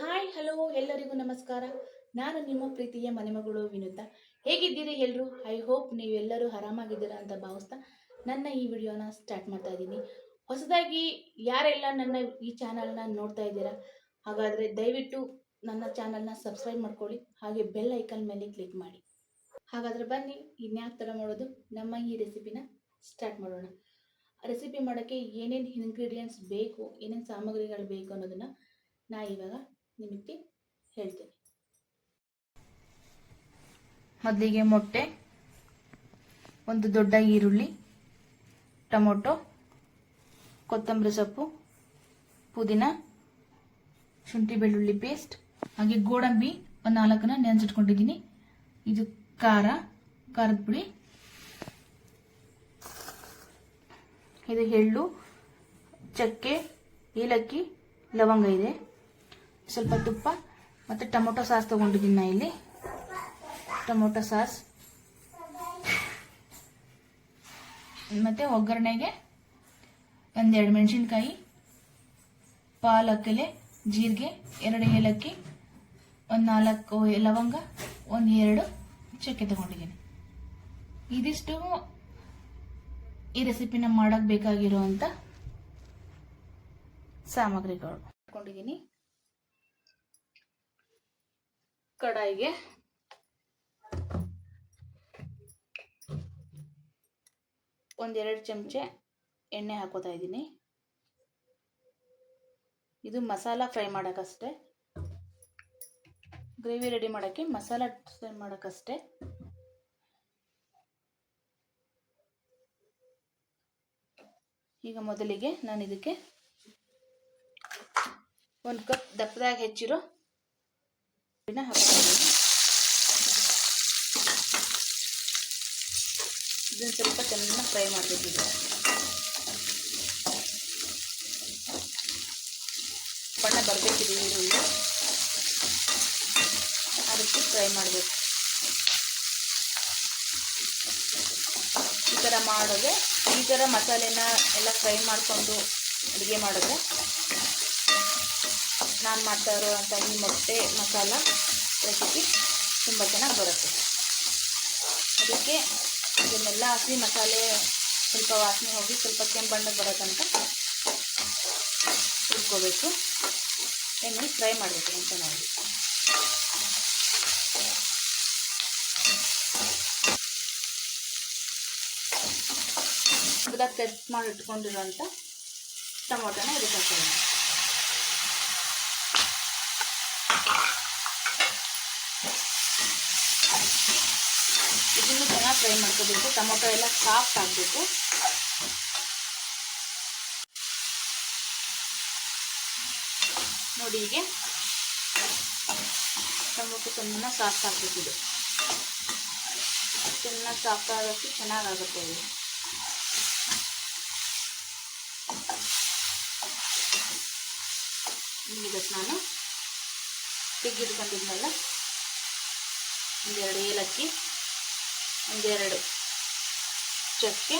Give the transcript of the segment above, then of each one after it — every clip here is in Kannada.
ಹಾಯ್ ಹಲೋ ಎಲ್ಲರಿಗೂ ನಮಸ್ಕಾರ. ನಾನು ನಿಮ್ಮ ಪ್ರೀತಿಯ ಮನೆಮಗಳು ವಿನುತಾ. ಹೇಗಿದ್ದೀರಿ ಎಲ್ಲರೂ ಐ ಹೋಪ್ ನೀವೆಲ್ಲರೂ ಆರಾಮಾಗಿದ್ದೀರಾ ಅಂತ ಭಾವಿಸ್ತಾ ನನ್ನ ಈ ವಿಡಿಯೋನ ಸ್ಟಾರ್ಟ್ ಮಾಡ್ತಾ ಇದ್ದೀನಿ. ಹೊಸದಾಗಿ ಯಾರೆಲ್ಲ ನನ್ನ ಈ ಚಾನಲ್ನ ನೋಡ್ತಾ ಇದ್ದೀರಾ, ಹಾಗಾದರೆ ದಯವಿಟ್ಟು ನನ್ನ ಚಾನಲ್ನ ಸಬ್ಸ್ಕ್ರೈಬ್ ಮಾಡ್ಕೊಳ್ಳಿ, ಹಾಗೆ ಬೆಲ್ ಐಕನ್ ಮೇಲೆ ಕ್ಲಿಕ್ ಮಾಡಿ. ಹಾಗಾದರೆ ಬನ್ನಿ, ಇನ್ಯಾಕೆ ಥರ ಮಾಡೋದು? ನಮ್ಮ ಈ ರೆಸಿಪಿನ ಸ್ಟಾರ್ಟ್ ಮಾಡೋಣ. ರೆಸಿಪಿ ಮಾಡೋಕ್ಕೆ ಏನೇನು ಇಂಗ್ರೀಡಿಯೆಂಟ್ಸ್ ಬೇಕು, ಏನೇನು ಸಾಮಗ್ರಿಗಳು ಬೇಕು ಅನ್ನೋದನ್ನು ನಾ ಇವಾಗ ನಿಮಗೆ ಹೇಳ್ತೇನೆ. ಮೊದಲಿಗೆ ಮೊಟ್ಟೆ, ಒಂದು ದೊಡ್ಡ ಈರುಳ್ಳಿ, ಟೊಮೊಟೊ, ಕೊತ್ತಂಬರಿ ಸೊಪ್ಪು, ಪುದೀನ, ಶುಂಠಿ ಬೆಳ್ಳುಳ್ಳಿ ಪೇಸ್ಟ್, ಹಾಗೆ ಗೋಡಂಬಿ ಒಂದು ನಾಲ್ಕನ್ನ ನೆನೆಸಿಟ್ಕೊಂಡಿದ್ದೀನಿ. ಇದು ಖಾರ, ಖಾರದ ಪುಡಿ. ಇದು ಎಳ್ಳು, ಚಕ್ಕೆ, ಏಲಕ್ಕಿ, ಲವಂಗ ಇದೆ. ಸ್ವಲ್ಪ ತುಪ್ಪ ಮತ್ತು ಟೊಮೊಟೊ ಸಾಸ್ ತೊಗೊಂಡಿದ್ದೀನಿ ನಾ ಇಲ್ಲಿ. Tomato sauce. ಮತ್ತು ಒಗ್ಗರಣೆಗೆ ಒಂದೆರಡು ಮೆಣಸಿನ್ಕಾಯಿ ಪಾಲಕ್ಕೆಲೆ ಜೀರಿಗೆ, ಎರಡು ಏಲಕ್ಕಿ, ಒಂದು ನಾಲ್ಕು ಲವಂಗ, ಒಂದು ಎರಡು ಚಕ್ಕೆ ತಗೊಂಡಿದ್ದೀನಿ. ಇದಿಷ್ಟು ಈ ರೆಸಿಪಿನ ಮಾಡಕ್ಕೆ ಬೇಕಾಗಿರುವಂಥ ಸಾಮಗ್ರಿಗಳು. ಇಟ್ಕೊಂಡಿದ್ದೀನಿ ಕಡಾಯಿಗೆ. ಒಂದೆರಡು ಚಮಚೆ ಎಣ್ಣೆ ಹಾಕೋತಾ ಇದ್ದೀನಿ. ಇದು ಮಸಾಲ ಫ್ರೈ ಮಾಡೋಕ್ಕಷ್ಟೇ. ಗ್ರೇವಿ ರೆಡಿ ಮಾಡೋಕ್ಕೆ ಮಸಾಲ ಫ್ರೈ ಮಾಡೋಕ್ಕಷ್ಟೇ. ಈಗ ಮೊದಲಿಗೆ ನಾನು ಇದಕ್ಕೆ ಒಂದು ಕಪ್ ದಪ್ಪದಾಗ ಹೆಚ್ಚಿರೋ ಇದನ್ನು ಸ್ವಲ್ಪ ಚೆನ್ನಾಗಿ ಫ್ರೈ ಮಾಡಬೇಕಿದೆ ಬಣ್ಣ ಬರಬೇಕಿದೆ ಈರುಳ್ಳಿ ಅದಕ್ಕೆ ಫ್ರೈ ಮಾಡಬೇಕು. ಈ ಥರ ಮಾಡೋದು ಈ ಥರ ಮಸಾಲೆನ ಎಲ್ಲ ಫ್ರೈ ಮಾಡಿಕೊಂಡು ಅಡುಗೆ ಮಾಡಿದ್ರೆ ನಾನು ಮಾಡ್ತಾ ಇರೋವಂಥ ಈ ಮೊಟ್ಟೆ ಮಸಾಲ ರೆಸಿಪಿ ತುಂಬ ಚೆನ್ನಾಗಿ ಬರುತ್ತೆ. ಅದಕ್ಕೆ ಇದನ್ನೆಲ್ಲ ಹಸಿ ಮಸಾಲೆ ಸ್ವಲ್ಪ ವಾಸನೆ ಹೋಗಿ ಸ್ವಲ್ಪ ಕೆಂಪು ಬಣ್ಣ ಬರೋ ತನಕ ಹುರ್ಕೋಬೇಕು ಎಣ್ಣೆ ಫ್ರೈ ಮಾಡಬೇಕು ಅಂತ ನೋಡಿ ಕಟ್ ಮಾಡಿ ಇಟ್ಕೊಂಡಿರೋಂಥ ಟೊಮೊಟೊನ ಇದಕ್ಕೆ ಹಾಕೋಣ ಇದನ್ನು ಚೆನ್ನಾಗಿ ಫ್ರೈ ಮಾಡ್ಕೋಬೇಕು. ಟೊಮೊಟೊ ಎಲ್ಲ ಸಾಫ್ಟ್ ಆಗಬೇಕು. ನೋಡಿ ಹೀಗೆ. ಟೊಮೊಟೊ ಚೆನ್ನಾಗಿ ಸಾಫ್ಟ್ ಆಗಬೇಕಿದೆ ಚೆನ್ನಾಗಿ ಸಾಫ್ಟ್ ಆಗೋಕ್ಕೆ ಚೆನ್ನಾಗಾಗುತ್ತೆ ಇದು. ಇದಕ್ಕೆ ನಾನು ತೆಗೆದಿಟ್ಕೊಂಡಿದ್ನಲ್ಲ ಒಂದೆರಡು ಏಲಕ್ಕಿ. ಒಂದೆರಡು. ಚಕ್ಕೆ,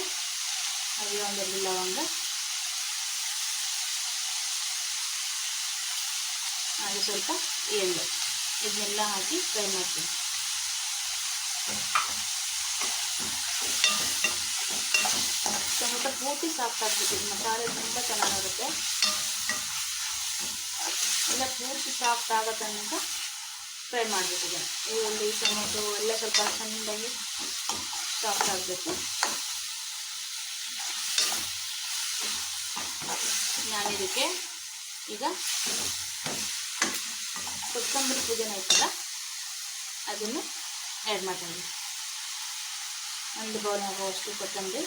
ಹಾಗೆ ಒಂದೆರಡು ಲವಂಗ. ಹಾಗೆ ಸ್ವಲ್ಪ ಎಳ್ಳು. ಇದನ್ನೆಲ್ಲ ಹಾಕಿ ಫ್ರೈ ಮಾಡ್ತೀನಿ. ಟೊಮೊಟೊ ಪೂರ್ತಿ ಸಾಫ್ಟ್ ಆಗ್ಬಿಟ್ಟು ಮಸಾಲೆ ತುಂಬ ಚೆನ್ನಾಗಿರುತ್ತೆ ಎಲ್ಲ ಪೂರ್ತಿ ಸಾಫ್ಟ್ ಆಗೋ ತನಕ ಫ್ರೈ ಮಾಡಬೇಕಿದೆ ಈರುಳ್ಳಿ ಟೊಮೊಟೊ ಎಲ್ಲ ಸ್ವಲ್ಪ ಚೆಂದಾಗಿ ಸಾಫ್ಟ್ ಆಗಬೇಕು. ನಾನಿದಕ್ಕೆ ಈಗ ಕೊತ್ತಂಬರಿ ಪೂಜೆನ ಐತಲ್ಲ, ಅದನ್ನು ಆ್ಯಡ್ ಮಾಡ್ತೀನಿ. ಒಂದು ಬೌಲ್ ಆಗುವಷ್ಟು ಕೊತ್ತಂಬರಿ.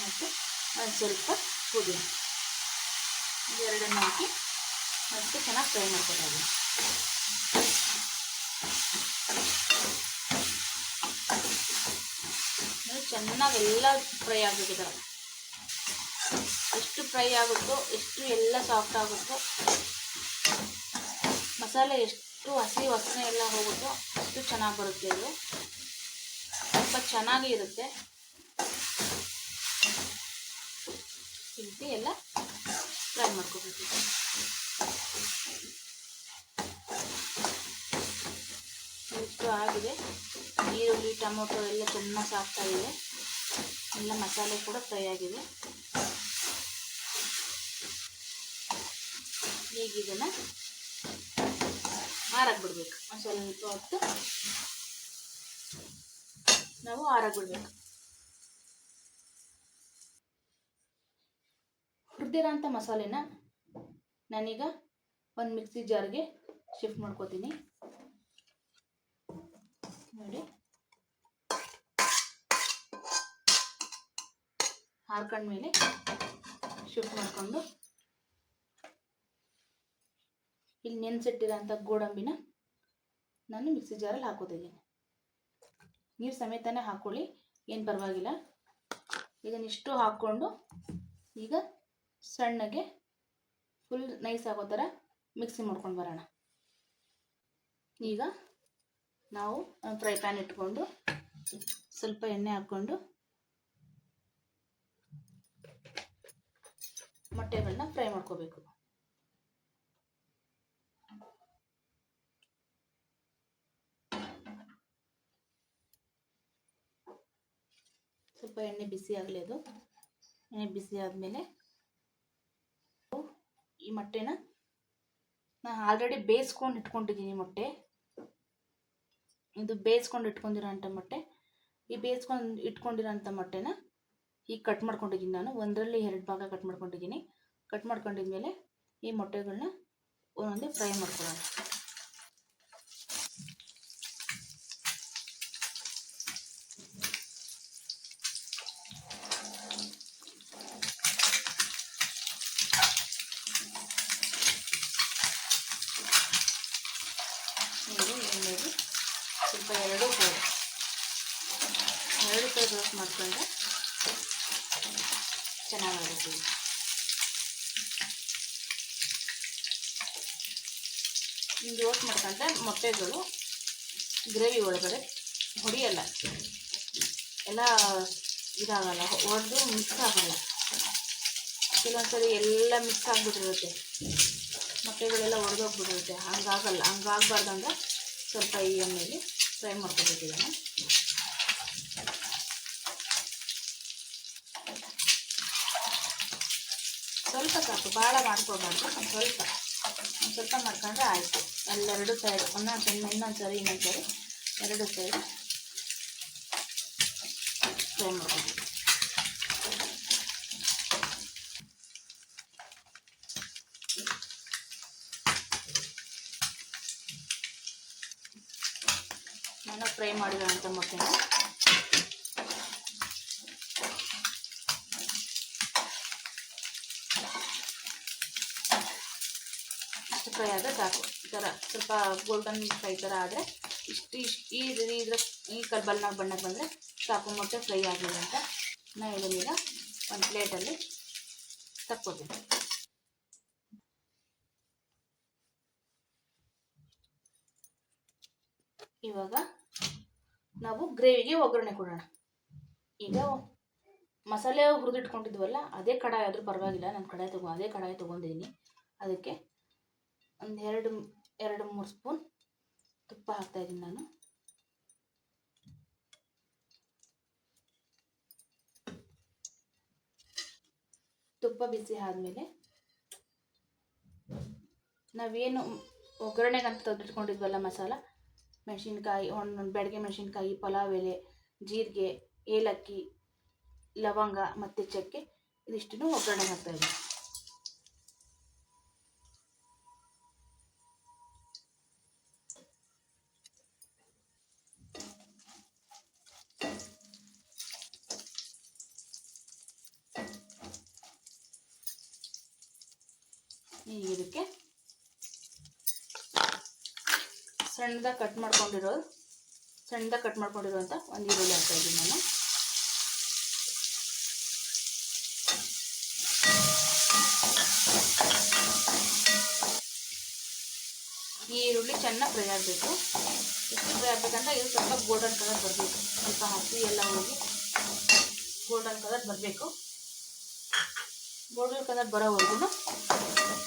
ಮತ್ತು ಒಂದು ಸ್ವಲ್ಪ ಪುದೀನ. ಎರಡನ್ನು ಹಾಕಿ ಮತ್ತು ಚೆನ್ನಾಗಿ ಫ್ರೈ ಮಾಡ್ಕೊಳ್ತೀನಿ ಚೆನ್ನಾಗಿ ಎಲ್ಲ ಫ್ರೈ ಆಗಬೇಕಿದೆ ಎಷ್ಟು ಫ್ರೈ ಆಗುತ್ತೋ, ಎಷ್ಟು ಎಲ್ಲ ಸಾಫ್ಟ್ ಆಗುತ್ತೋ, ಮಸಾಲೆ ಎಷ್ಟು ಹಸಿ ವಾಸನೆ ಎಲ್ಲ ಹೋಗುತ್ತೋ ಅಷ್ಟು ಚೆನ್ನಾಗಿ ಬರುತ್ತೆ ಇದು. ತುಂಬ ಚೆನ್ನಾಗಿ ಇರುತ್ತೆ. ಇಲ್ಲಿ ಎಲ್ಲ ಫ್ರೈ ಮಾಡ್ಕೋಬೇಕು. ಇಷ್ಟು ಆಗಿದೆ. ಈರುಳ್ಳಿ, ಟೊಮೊಟೊ ಎಲ್ಲ ಚೆನ್ನಾಗಿ ಸಾಕ್ತಾ ಇದೆ ಎಲ್ಲ ಮಸಾಲೆ ಕೂಡ ಫ್ರೈ ಆಗಿದೆ. ಈಗ ಇದನ್ನು ಆರಾಗಿ ಬಿಡ್ಬೇಕು ಒಂದು ಸ್ವಲ್ಪ ಹೊತ್ತು ನಾವು ಆರಾಗಿ ಬಿಡ್ಬೇಕು ಹುರಿದಿರೋಂಥ ಮಸಾಲೆನ ನಾನೀಗ ಒಂದು ಮಿಕ್ಸಿ ಜಾರ್ಗೆ ಶಿಫ್ಟ್ ಮಾಡ್ಕೋತೀನಿ. ನೋಡಿ. ಹಾರ್ಕೊಂಡ್ಮೇಲೆ ಶಿಫ್ಟ್ ಮಾಡಿಕೊಂಡು. ಇಲ್ಲಿ ನೆನೆಸಿಟ್ಟಿರೋಂಥ ಗೋಡಂಬಿನ ನಾನು ಮಿಕ್ಸಿ ಜಾರಲ್ಲಿ ಹಾಕೋತಿದ್ದೀನಿ. ನೀರು ಸಮೇತನೇ ಹಾಕ್ಕೊಳ್ಳಿ ಏನು ಪರವಾಗಿಲ್ಲ. ಇದನ್ನಿಷ್ಟು ಹಾಕ್ಕೊಂಡು ಈಗ ಸಣ್ಣಗೆ ಫುಲ್ ನೈಸ್ ಆಗೋ ಥರ ಮಿಕ್ಸಿ ಮಾಡ್ಕೊಂಡು ಬರೋಣ. ಈಗ ನಾವು ಫ್ರೈ ಪ್ಯಾನ್ ಇಟ್ಕೊಂಡು ಸ್ವಲ್ಪ ಎಣ್ಣೆ ಹಾಕ್ಕೊಂಡು ಮೊಟ್ಟೆಗಳನ್ನ ಫ್ರೈ ಮಾಡ್ಕೋಬೇಕು. ಸ್ವಲ್ಪ ಎಣ್ಣೆ ಬಿಸಿ ಆಗಲಿ ಅದು. ಎಣ್ಣೆ ಬಿಸಿ ಆದಮೇಲೆ ಈ ಮೊಟ್ಟೆನ ನಾನು ಆಲ್ರೆಡಿ ಬೇಯಿಸ್ಕೊಂಡು ಇಟ್ಕೊಂಡಿದ್ದೀನಿ ಮೊಟ್ಟೆ. ಇದು ಬೇಯಿಸ್ಕೊಂಡು ಇಟ್ಕೊಂಡಿರೋಂಥ ಮೊಟ್ಟೆ. ಈ ಬೇಯಿಸ್ಕೊಂಡು ಇಟ್ಕೊಂಡಿರೋಂಥ ಮೊಟ್ಟೆನ ಈಗ ಕಟ್ ಮಾಡ್ಕೊಂಡಿದ್ದೀನಿ ನಾನು. ಒಂದರಲ್ಲಿ ಎರಡು ಭಾಗ ಕಟ್ ಮಾಡ್ಕೊಂಡಿದ್ದೀನಿ. ಕಟ್ ಮಾಡ್ಕೊಂಡಿದ್ಮೇಲೆ ಈ ಮೊಟ್ಟೆಗಳನ್ನ ಒಂದೊಂದೇ ಫ್ರೈ ಮಾಡ್ಕೊಳ್ಳೋಣ ನೀರು ಎಣ್ಣೆಗೆ ಸ್ವಲ್ಪ ಎರಡು ಸೈಡ್ ಎರಡು ಮಾಡಿಕೊಂಡ್ರೆ ಚೆನ್ನಾಗಿರುತ್ತೆ ಇದು. ಹಿಂಗೆ ರೋಸ್ಟ್ ಮಾಡ್ಕೊಂಡ್ರೆ ಮೊಟ್ಟೆಗಳು ಗ್ರೇವಿ ಒಳಗಡೆ ಹೊಡಿಯಲ್ಲ. ಎಲ್ಲ ಇದಾಗಲ್ಲ ಹೊಡೆದು ಮಿಕ್ಸ್ ಆಗಲ್ಲ. ಕೆಲವೊಂದ್ಸರಿ ಎಲ್ಲ ಮಿಕ್ಸ್ ಆಗಿಬಿಟ್ಟಿರುತ್ತೆ. ಮೊಟ್ಟೆಗಳೆಲ್ಲ ಒಡೆದೋಗ್ಬಿಟ್ಟಿರುತ್ತೆ. ಹಂಗಾಗಲ್ಲ ಹಂಗಾಗಬಾರ್ದಂದ್ರೆ ಸ್ವಲ್ಪ ಈ ಎಣ್ಣೆಯಲ್ಲಿ ಫ್ರೈ ಮಾಡ್ಕೋಬೇಕು ಸ್ವಲ್ಪ ಸಾಕು ಭಾಳ ಮಾಡ್ಕೊಬಾರ್ದು, ಒಂದು ಸ್ವಲ್ಪ. ಒಂದು ಸ್ವಲ್ಪ ಮಾಡ್ಕೊಂಡ್ರೆ ಆಯಿತು. ಎಲ್ಲೆರಡು ಸೈಡ್ ಒಂದೊಂದು ಸರಿ ಇನ್ನೊಂದು ಸರಿ ಇನ್ನೊಂದು ಸರಿ ಎರಡು ಸೈಡ್ ಫ್ರೈ ಮಾಡ್ಕೋಬೇಕು ನಾನು ಫ್ರೈ ಮಾಡಿರೋಂಥ ಮೊಟ್ಟೆನ ಇಷ್ಟು ಫ್ರೈ ಆದರೆ ಸಾಕು. ಈ ಥರ ಸ್ವಲ್ಪ ಗೋಲ್ಡನ್ ಫ್ರೈ ಥರ ಆದರೆ ಇಷ್ಟು ಇಷ್ಟು ಈ ಇದ್ರ ಈ ಕಲ್ಬಲ್ನ ಬಣ್ಣಕ್ಕೆ ಬಂದರೆ ಸಾಕು, ಮೊಟ್ಟೆ ಫ್ರೈ ಆಗಲಿಲ್ಲ ಅಂತ. ನಾನು ಇದನ್ನೀಗ ಒಂದು ಪ್ಲೇಟಲ್ಲಿ ತಕ್ಕೋತೀನಿ. ಇವಾಗ ನಾವು ಗ್ರೇವಿಗೆ ಒಗ್ಗರಣೆ ಕೊಡೋಣ. ಈಗ ಮಸಾಲೆ ಹುರಿದಿಟ್ಕೊಂಡಿದ್ವಲ್ಲ, ಅದೇ ಕಡಾಯಿ ಆದರೂ ಪರವಾಗಿಲ್ಲ, ನಾನು ಕಡಾಯಿ ತಗೋ ಅದೇ ಕಡಾಯಿ ತೊಗೊಂಡಿದ್ದೀನಿ ಅದಕ್ಕೆ ಒಂದು ಎರಡು ಎರಡು ಮೂರು ಸ್ಪೂನ್ ತುಪ್ಪ ಹಾಕ್ತಾಯಿದ್ದೀನಿ ನಾನು. ತುಪ್ಪ ಬಿಸಿ ಆದಮೇಲೆ ನಾವೇನು ಒಗ್ಗರಣೆಗಂತ ತೆಗೆದಿಟ್ಕೊಂಡಿದ್ವಲ್ಲ ಮಸಾಲ, ಮೆಣಸಿನ್ಕಾಯಿ ಒಂದು ಬೆಳಗ್ಗೆ ಮೆಣಸಿನ್ಕಾಯಿ, ಪಲಾವ್ ಎಲೆ, ಜೀರಿಗೆ, ಏಲಕ್ಕಿ, ಲವಂಗ ಮತ್ತು ಚಕ್ಕೆ ಇದಿಷ್ಟನ್ನು ಒಗ್ಗರಣೆ ಹಾಕ್ತಾಯಿದ್ದೀನಿ ಈಗ ಇದಕ್ಕೆ ಸಣ್ಣದಾಗಿ ಕಟ್ ಮಾಡ್ಕೊಂಡಿರೋ ಸಣ್ಣದಾಗಿ ಕಟ್ ಮಾಡ್ಕೊಂಡಿರೋಂಥ ಒಂದು ಈರುಳ್ಳಿ ಹಾಕ್ತಾ ಇದ್ದೀನಿ ನಾನು. ಈ ಈರುಳ್ಳಿ ಚೆನ್ನಾಗಿ ಫ್ರೈ ಆಗಬೇಕು. ಎಷ್ಟು ಫ್ರೈ ಆಗಬೇಕಂದ್ರೆ ಇದು ಸ್ವಲ್ಪ ಗೋಲ್ಡನ್ ಕಲರ್ ಬರಬೇಕು. ಸ್ವಲ್ಪ ಹಸಿ ಎಲ್ಲ ಹೋಗಿ ಗೋಲ್ಡನ್ ಕಲರ್ ಬರಬೇಕು. ಗೋಲ್ಡನ್ ಕಲರ್ ಬರೋವರೆಗೂ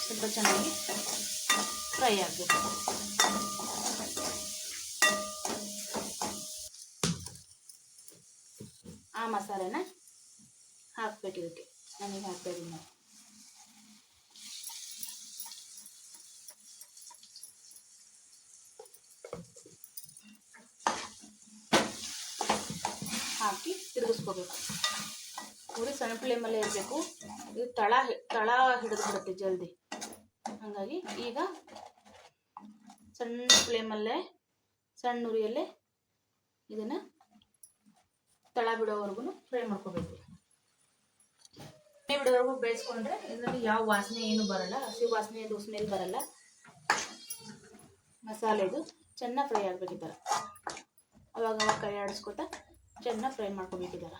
ಸ್ವಲ್ಪ ಚೆನ್ನಾಗಿ ಫ್ರೈ ಆಗಬೇಕು. ಮಸಾಲೆನ ಹಾಕ್ಬೇಕು ಇದಕ್ಕೆ. ನನಗೆ ಹಾಕ್ತಾ ನಾನು ಹಾಕಿ ತಿರುಗಿಸ್ಕೋಬೇಕು. ಉರಿ ಸಣ್ಣ ಫ್ಲೇಮಲ್ಲೇ ಇರಬೇಕು. ಇದು ತಳ ತಳ ಹಿಡಿದು ಬಿಡುತ್ತೆ ಜಲ್ದಿ. ಹಾಗಾಗಿ ಈಗ ಸಣ್ಣ ಫ್ಲೇಮಲ್ಲೇ, ಸಣ್ಣ ಉರಿಯಲ್ಲೇ ಇದನ್ನು ತಳ ಬಿಡೋವರೆಗೂ ಫ್ರೈ ಮಾಡ್ಕೋಬೇಕು. ಫ್ರೈ ಬಿಡೋವರೆಗೂ ಬೇಯಿಸ್ಕೊಂಡ್ರೆ ಇದರಲ್ಲಿ ಯಾವ ವಾಸನೆ ಏನು ಬರಲ್ಲ, ಹಸಿ ವಾಸನೆ ಅದು ಸ್ಮೆಲ್ ಬರಲ್ಲ ಮಸಾಲೆದು ಚೆನ್ನಾಗಿ ಫ್ರೈ ಆಗ್ಬೇಕಿದ್ದಾರೆ ಅವಾಗ ಅವಾಗ ಕೈ ಆಡಿಸ್ಕೊತಾ ಚೆನ್ನಾಗಿ ಫ್ರೈ ಮಾಡ್ಕೋಬೇಕಿದ್ದಾರೆ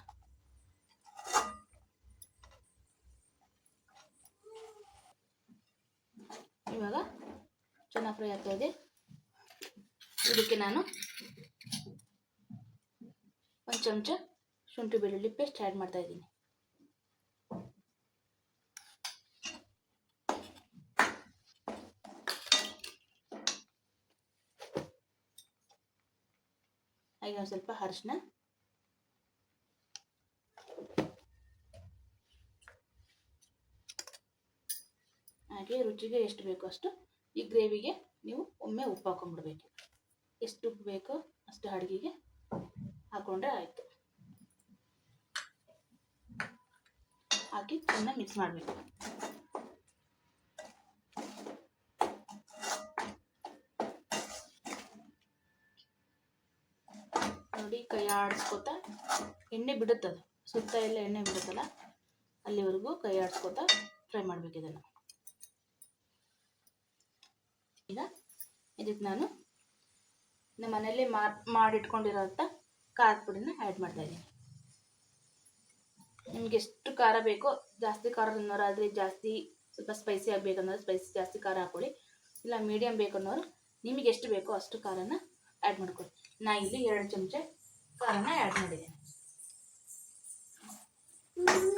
ಇವಾಗ ಚೆನ್ನಾಗಿ ಫ್ರೈ ಆಗ್ತಾ ಇದೆ. ಇದಕ್ಕೆ ನಾನು ಚಮಚ ಶುಂಠಿ ಬೆಳ್ಳುಳ್ಳಿ ಪೇಸ್ಟ್ ಆ್ಯಡ್ ಮಾಡ್ತಾ ಇದ್ದೀನಿ ಹಾಗೆ ಒಂದು ಸ್ವಲ್ಪ ಅರಿಶಿನ ಹಾಗೆ ರುಚಿಗೆ ಎಷ್ಟು ಬೇಕೋ ಅಷ್ಟು ಈ ಗ್ರೇವಿಗೆ ನೀವು ಒಮ್ಮೆ ಉಪ್ಪು ಹಾಕೊಂಡ್ಬಿಡ್ಬೇಕು ಎಷ್ಟು ಉಪ್ಪು ಬೇಕೋ ಅಷ್ಟು ಅಡುಗೆಗೆ ಹಾಕೊಂಡ್ರೆ ಆಯಿತು. ಹಾಕಿ ಚೆನ್ನಾಗಿ ಮಿಕ್ಸ್ ಮಾಡಬೇಕು. ನೋಡಿ ಕೈ ಆಡಿಸ್ಕೊತಾ ಎಣ್ಣೆ ಬಿಡುತ್ತದು ಸುತ್ತ ಎಲ್ಲ ಎಣ್ಣೆ ಬಿಡುತ್ತಲ್ಲ, ಅಲ್ಲಿವರೆಗೂ ಕೈ ಆಡಿಸ್ಕೊತಾ ಫ್ರೈ ಮಾಡ್ಬೇಕು ಇದನ್ನು. ಈಗ ಇದಕ್ಕೆ ನಾನು ನಮ್ಮ ಮಾಡಿಟ್ಕೊಂಡಿರೋ ಮಾಡಿಟ್ಕೊಂಡಿರೋಂಥ ಖಾರದ ಪುಡಿನ ಆ್ಯಡ್ ಮಾಡ್ತಾ ಇದ್ದೀನಿ. ನಿಮ್ಗೆ ಎಷ್ಟು ಖಾರ ಬೇಕೋ ಜಾಸ್ತಿ ಖಾರ ತಿನ್ನೋರಾದರೆ ಜಾಸ್ತಿ ಸ್ವಲ್ಪ ಸ್ಪೈಸಿ ಆಗಬೇಕನ್ನೋರು ಸ್ಪೈಸಿ ಜಾಸ್ತಿ ಖಾರ ಹಾಕೊಳ್ಳಿ ಇಲ್ಲ ಮೀಡಿಯಮ್ ಬೇಕನ್ನೋರು ನಿಮಗೆ ಎಷ್ಟು ಬೇಕೋ ಅಷ್ಟು ಖಾರನ ಆ್ಯಡ್ ಮಾಡ್ಕೊಳ್ಳಿ. ನಾ ಇಲ್ಲಿ ಎರಡು ಚಮಚ ಖಾರನ ಆ್ಯಡ್ ಮಾಡಿದ್ದೀನಿ.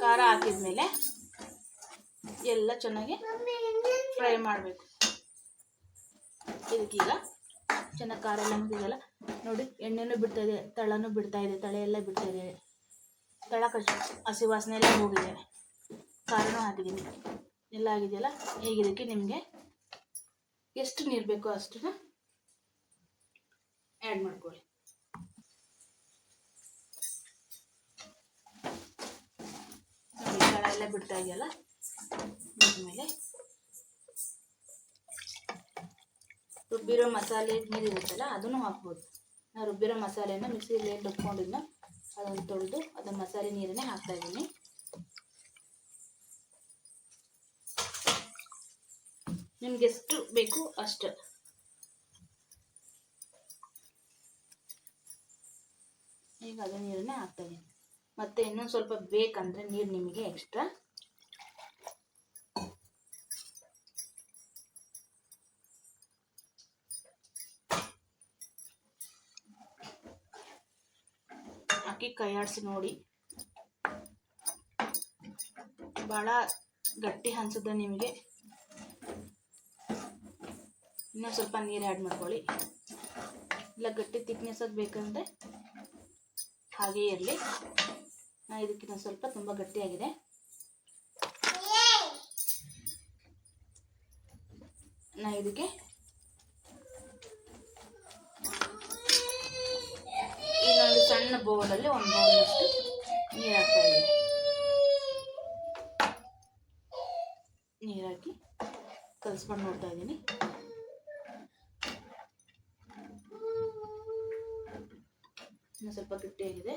ಖಾರ ಹಾಕಿದ್ಮೇಲೆ ಎಲ್ಲ ಚೆನ್ನಾಗಿ ಫ್ರೈ ಮಾಡಬೇಕು. ಇದಕ್ಕೀಗ ಚೆನ್ನಾಗಿ ಖಾರ ಎಲ್ಲ ಮುಗಿದಲ್ಲ ನೋಡಿ, ಎಣ್ಣೆನೂ ಬಿಡ್ತಾ ಇದೆ ತಳನೂ ಬಿಡ್ತಾ ಇದೆ ತಳೆ ಎಲ್ಲ ಬಿಡ್ತಾ ಇದೆ. ತಳ ಕಷ್ಟ ಹಸಿ ವಾಸನೆ ಎಲ್ಲ ಹೋಗಿದೆ. ಕಾರಣ ಹಾಕಿದ್ದೀನಿ ಎಲ್ಲ ಆಗಿದೆಯಲ್ಲ? ಈಗ ಇದಕ್ಕೆ ನಿಮಗೆ? ಎಷ್ಟು ನೀರು ಬೇಕೋ ಅಷ್ಟನ್ನ ಆ್ಯಡ್ ಮಾಡ್ಕೊಳ್ಳಿ. ತಳ ಎಲ್ಲ ಬಿಡ್ತಾ ಇದೆಯಲ್ಲ? ಮೇಲೆ ರುಬ್ಬಿರೋ ಮಸಾಲೆ ನೀರು ಇರುತ್ತಲ್ಲ ಅದನ್ನು ಹಾಕ್ಬೋದು. ನಾನು ರುಬ್ಬಿರೋ ಮಸಾಲೆನ ಮಿಕ್ಸಿಲಿ ಏನು ರುಬ್ಕೊಂಡಿದ್ನ ಅದನ್ನು ತೊಳೆದು ಅದನ್ನು ಮಸಾಲೆ ನೀರನ್ನೇ ಹಾಕ್ತಾ ಇದ್ದೀನಿ. ನಿಮ್ಗೆ ಎಷ್ಟು ಬೇಕು ಅಷ್ಟು. ಈಗ ಅದು ನೀರನ್ನೇ ಹಾಕ್ತಾ ಇದ್ದೀನಿ. ಮತ್ತೆ ಇನ್ನೊಂದು ಸ್ವಲ್ಪ ಬೇಕಂದ್ರೆ ನೀರು ನಿಮಗೆ ಎಕ್ಸ್ಟ್ರಾ ಕೈ ನೋಡಿ. ಭಾಳ ಗಟ್ಟಿ ಅನ್ಸುತ್ತೆ ನಿಮಗೆ. ಇನ್ನೂ ಸ್ವಲ್ಪ ನೀರು ಆ್ಯಡ್ ಮಾಡ್ಕೊಳ್ಳಿ. ಇಲ್ಲ, ಗಟ್ಟಿ ತಿಕ್ನೆಸ್ ಅದು ಬೇಕಂದರೆ ಹಾಗೇ ಇರಲಿ. ಇದಕ್ಕಿಂತ ಸ್ವಲ್ಪ ತುಂಬ ಗಟ್ಟಿಯಾಗಿದೆ ನಾ ಇದಕ್ಕೆ ಇನ್ನೊಂದು ಸಣ್ಣ ಬೌಲಲ್ಲಿ ಒಂದು ಬೌಲಷ್ಟು ನೀರು ಹಾಕ್ತಾ ಇದ್ದೀನಿ ನೀರು ಹಾಕಿ ಕಲಿಸ್ಕೊಂಡು ನೋಡ್ತಾ ಇದ್ದೀನಿ. ಸ್ವಲ್ಪ ಗಟ್ಟಿಯಾಗಿದೆ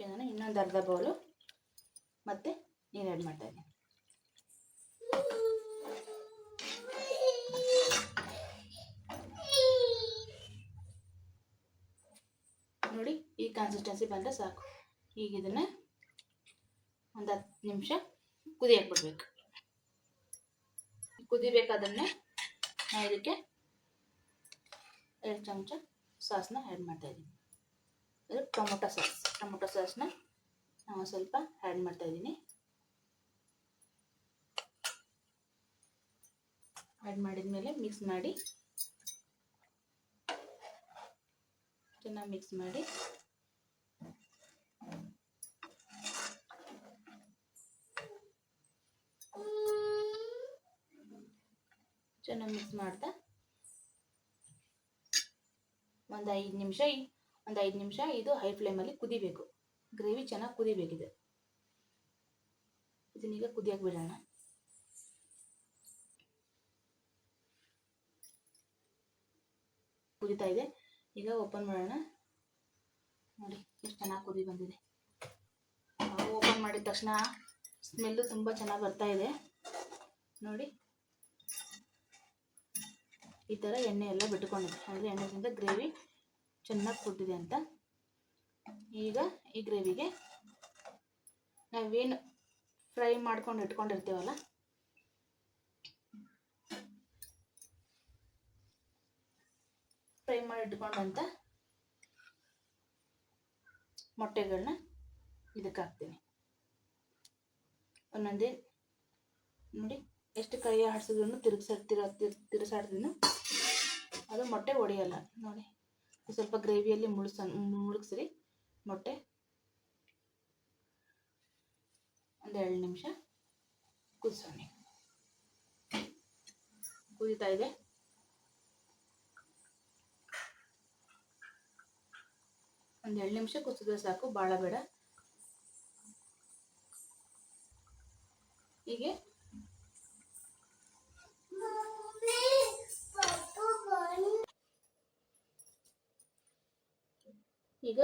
ನಾನು ಇನ್ನೊಂದು ಅರ್ಧ ಬೌಲು ಮತ್ತೆ ನೀರು ಆ್ಯಡ್ ಮಾಡ್ತಾ ಇದ್ದೀನಿ ನೋಡಿ ಈ ಕನ್ಸಿಸ್ಟೆನ್ಸಿ ಬಂದರೆ ಸಾಕು. ಈಗ ಇದನ್ನು ಒಂದು ಹತ್ತು ನಿಮಿಷ ಕುದಿಯಕ್ಕೆ ಬಿಡ್ಬೇಕು ಕುದಿಬೇಕಾದ್ರೆ ನಾನು ಇದಕ್ಕೆ ಎರಡು ಚಮಚ ಸಾಸ್ನ ಆ್ಯಡ್ ಮಾಡ್ತಾಯಿದ್ದೀನಿ ಇದು ಟೊಮೊಟೊ ಸಾಸ್, ಟೊಮೊಟೊ ಸಾಸ್ನ ನಾವು ಸ್ವಲ್ಪ ಆ್ಯಡ್ ಮಾಡ್ತಾಯಿದ್ದೀನಿ ಆ್ಯಡ್ ಮಾಡಿದ ಮೇಲೆ ಮಿಕ್ಸ್ ಮಾಡಿ ಚೆನ್ನಾಗಿ ಮಿಕ್ಸ್ ಮಾಡಿ ಚೆನ್ನಾಗಿ ಮಿಕ್ಸ್ ಮಾಡ್ತಾ ಒಂದು ಐದು ನಿಮಿಷ ಒಂದು ಐದು ನಿಮಿಷ ಇದು ಹೈ ಫ್ಲೇಮಲ್ಲಿ ಕುದಿಬೇಕು. ಗ್ರೇವಿ ಚೆನ್ನಾಗಿ ಕುದಿಬೇಕಿದೆ. ಇದನ್ನೀಗ ಕುದಿಯಕ್ಕೆ ಬಿಡೋಣ. ಕುದಿತಾ ಇದೆ. ಈಗ ಓಪನ್ ಮಾಡೋಣ. ನೋಡಿ, ಎಷ್ಟು ಚೆನ್ನಾಗಿ ಕುದಿ ಬಂದಿದೆ. ಓಪನ್ ಮಾಡಿದ ತಕ್ಷಣ ಸ್ಮೆಲ್ಲು ತುಂಬ ಚೆನ್ನಾಗಿ ಬರ್ತಾ ಇದೆ. ನೋಡಿ. ಈ ಥರ ಎಣ್ಣೆ ಎಲ್ಲ ಬಿಟ್ಕೊಂಡಿದೆ ಅಂದರೆ ಎಣ್ಣೆದಿಂದ ಗ್ರೇವಿ ಚೆನ್ನಾಗಿ ಕುದ್ದಿದೆ ಅಂತ. ಈಗ ಈ ಗ್ರೇವಿಗೆ ನಾವೇನು ಫ್ರೈ ಮಾಡ್ಕೊಂಡು ಇಟ್ಕೊಂಡಿರ್ತೀವಲ್ಲ? ಫ್ರೈ ಮಾಡಿ ಇಟ್ಕೊಂಡಂಥ ಮೊಟ್ಟೆಗಳನ್ನ ಇದಕ್ಕೆ ಹಾಕ್ತೀನಿ. ಒಂದೊಂದೇ, ನೋಡಿ. ಎಷ್ಟು ಕೈ ಆಡಿಸಿದ್ರು ತಿರುಗಿಸ ತಿರು ಅದು ಮೊಟ್ಟೆ ಒಡೆಯಲ್ಲ. ನೋಡಿ ಸ್ವಲ್ಪ ಗ್ರೇವಿಯಲ್ಲಿ ಮುಳುಸ ಮುಳುಗಿಸ್ರಿ. ಮೊಟ್ಟೆ. ಒಂದು ಎರಡು ನಿಮಿಷ ಕುದಿಸೋಣ. ಕುದೀತಾ ಇದೆ. ಒಂದು ಎರಡು ನಿಮಿಷ ಕುದಿಸಿದ್ರೆ ಸಾಕು ಭಾಳ ಬೇಡ. ಹೀಗೆ ಈಗ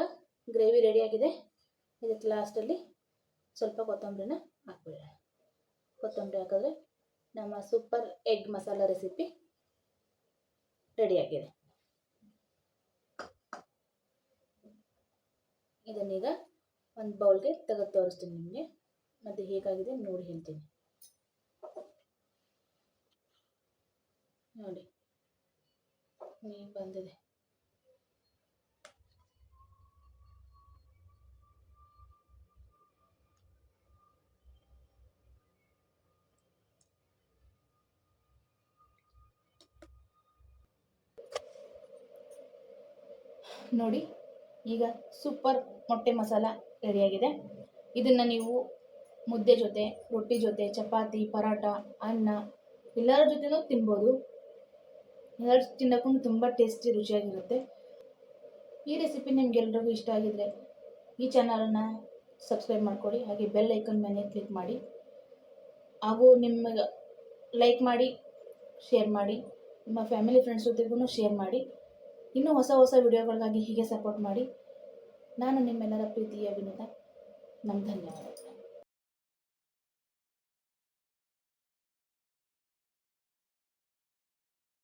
ಗ್ರೇವಿ ರೆಡಿಯಾಗಿದೆ ಇದಕ್ಕೆ ಲಾಸ್ಟಲ್ಲಿ ಸ್ವಲ್ಪ ಕೊತ್ತಂಬರಿನ ಹಾಕ್ಬಿಡೋಣ. ಕೊತ್ತಂಬರಿ ಹಾಕಿದ್ರೆ ನಮ್ಮ ಸೂಪರ್ ಎಗ್ ಮಸಾಲ ರೆಸಿಪಿ ರೆಡಿಯಾಗಿದೆ ಇದನ್ನೀಗ ಒಂದು ಬೌಲ್ಗೆ ತೆಗೆದು ತೋರಿಸ್ತೀನಿ ನಿಮಗೆ. ಮತ್ತು ಹೇಗಾಗಿದೆ ನೋಡಿ ಹೇಳ್ತೀನಿ. ನೋಡಿ. ನೀರು ಬಂದಿದೆ. ನೋಡಿ, ಈಗ ಸೂಪರ್ ಮೊಟ್ಟೆ ಮಸಾಲ ರೆಡಿಯಾಗಿದೆ ಇದನ್ನು ನೀವು ಮುದ್ದೆ ಜೊತೆ, ರೊಟ್ಟಿ ಜೊತೆ, ಚಪಾತಿ ಪರಾಟ ಅನ್ನ, ಎಲ್ಲರ ಜೊತೆನೂ ತಿನ್ಬೋದು. ಎಲ್ಲರ ತಿನ್ನೋಕ್ಕೂ ತುಂಬ ಟೇಸ್ಟಿ ರುಚಿಯಾಗಿರುತ್ತೆ. ಈ ರೆಸಿಪಿ ನಿಮ್ಗೆಲ್ರಿಗೂ ಇಷ್ಟ ಆಗಿದ್ರೆ ಈ ಚಾನಲನ್ನು ಸಬ್ಸ್ಕ್ರೈಬ್ ಮಾಡಿಕೊಡಿ, ಹಾಗೆ ಬೆಲ್ ಐಕನ್ ಮೇಲೆ ಕ್ಲಿಕ್ ಮಾಡಿ. ಹಾಗೂ ನಿಮಗೆ ಲೈಕ್ ಮಾಡಿ ಶೇರ್ ಮಾಡಿ. ನಿಮ್ಮ ಫ್ಯಾಮಿಲಿ ಫ್ರೆಂಡ್ಸ್ ಜೊತೆಗೂ ಶೇರ್ ಮಾಡಿ. ಇನ್ನೂ ಹೊಸ ಹೊಸ ವಿಡಿಯೋಗಳಿಗಾಗಿ ಹೀಗೆ ಸಪೋರ್ಟ್ ಮಾಡಿ. ನಾನು ನಿಮ್ಮೆಲ್ಲರ ಪ್ರೀತಿಯ ವಿನೋದ. ನಮ್ಮ ಧನ್ಯವಾದಗಳು.